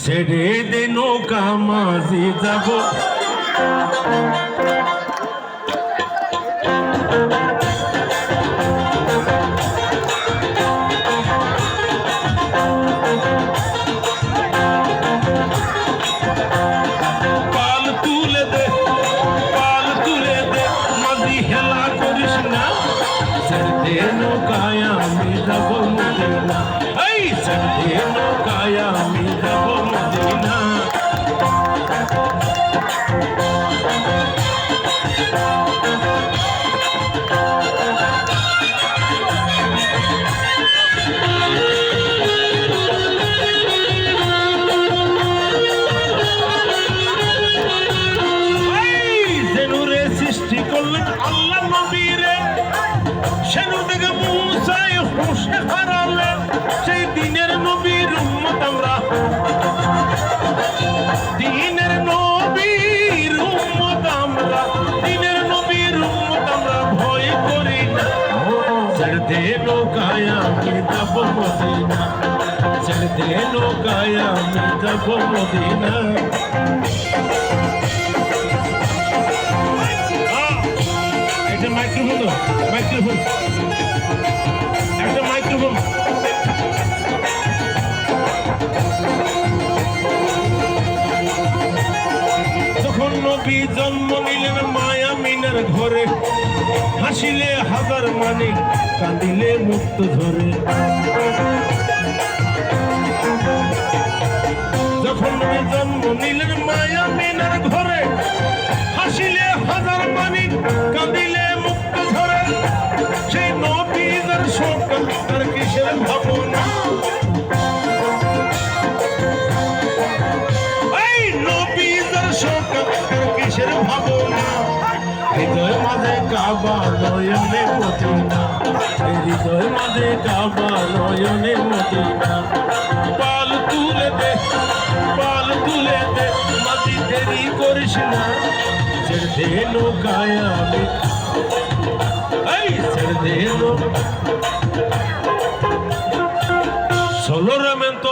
ছেড়ে দে নৌকা মাঝি যাব। নৌকায় আমি যাব মদিনা। এই ছেড়ে নৌকায় আমি যাব মদিনা ছেড়ে দে নৌকায় আমি যাব মদিনা একটা মাইক্রোফোন মাইক্রোফোন একটা মাইক্রোফোন যখন নবী জন্ম নিলেন মায়া মিনার ঘরে হাসিলে হাজার মানে কাঁদিলে মুক্ত ধরে। কাবা নয়নে মদিনা মাঝে কাবা নয়নে মদিনা পাল তুলে দে, পাল তুলে দে, মাটি দেরি করিস না। ছেড়ে দে নৌকায় এই ছেড়ে দে নৌকা। রামেন তোরা